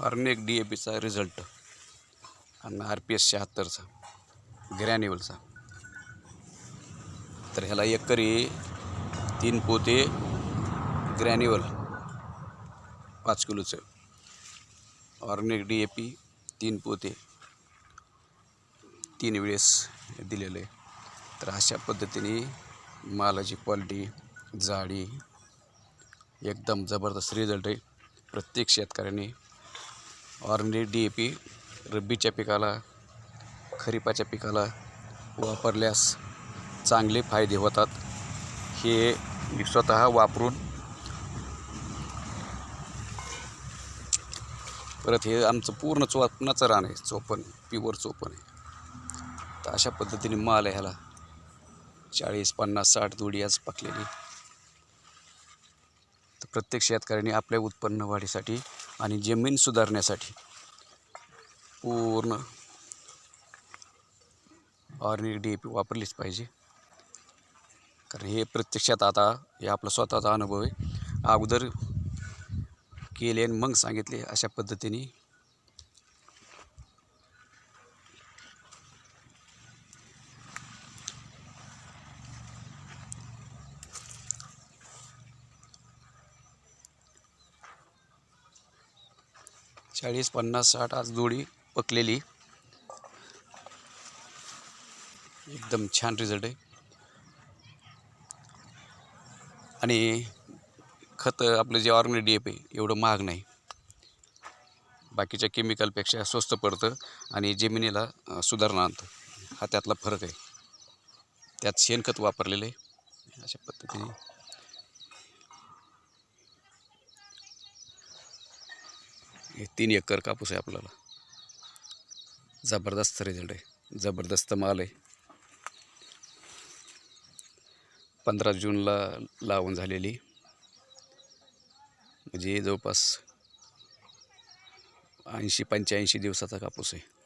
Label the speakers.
Speaker 1: अर्नेक D A पीचा result आणि R P S शहात्तरचा ग्रॅन्युअलचा तर ह्याला एकरी तीन पोते ग्रॅन्युअल पाच किलोचं. ऑर्नेक डी ए पी तीन पोते तीन वेळेस दिलेलं आहे. तर अशा पद्धतीने मालाची क्वालिटी जाडी एकदम जबरदस्त रिझल्ट आहे. प्रत्येक शेतकऱ्याने ऑर्गॅनिक डी ए पी रब्बीच्या पिकाला खरीपाच्या पिकाला वापरल्यास चांगले फायदे होतात. हे मी स्वतः वापरून परत हे आमचं पूर्ण चोपणाचं रान आहे चोपण प्युअर चोपण आहे. तर अशा पद्धतीने माल आहे ह्याला. चाळीस पन्नास साठ दुडी आज पाकलेली. तर प्रत्येक शेतकऱ्याने आपल्या उत्पन्न वाढीसाठी आणि जमीन सुधारण्यासाठी पूर्ण ऑर्गॅनिक डी ए पी वापरलीच पाहिजे. कारण हे प्रत्यक्षात आता हे आपला स्वतःचा अनुभव आहे. अगोदर केले आणि मग सांगितले अशा पद्धतीने चाळीस पन्नास साठ आज जोडी पकलेली. एकदम छान रिझल्ट आहे. आणि खत आपलं जे ऑर्गॅनिक डी ए पी एवढं महाग नाही. बाकीच्या केमिकलपेक्षा स्वस्त पडतं आणि जमिनीला सुधारणा आणतं. हा त्यातला फरक आहे. त्यात शेणखत वापरलेलं आहे. अशा पद्धतीने हे तीन एकर कापूस आहे आपल्याला. जबरदस्त रिझल्ट आहे. जबरदस्त माल आहे. पंधरा जूनला लावून झालेली. म्हणजे जवळपास ऐंशी पंच्याऐंशी दिवसाचा कापूस आहे.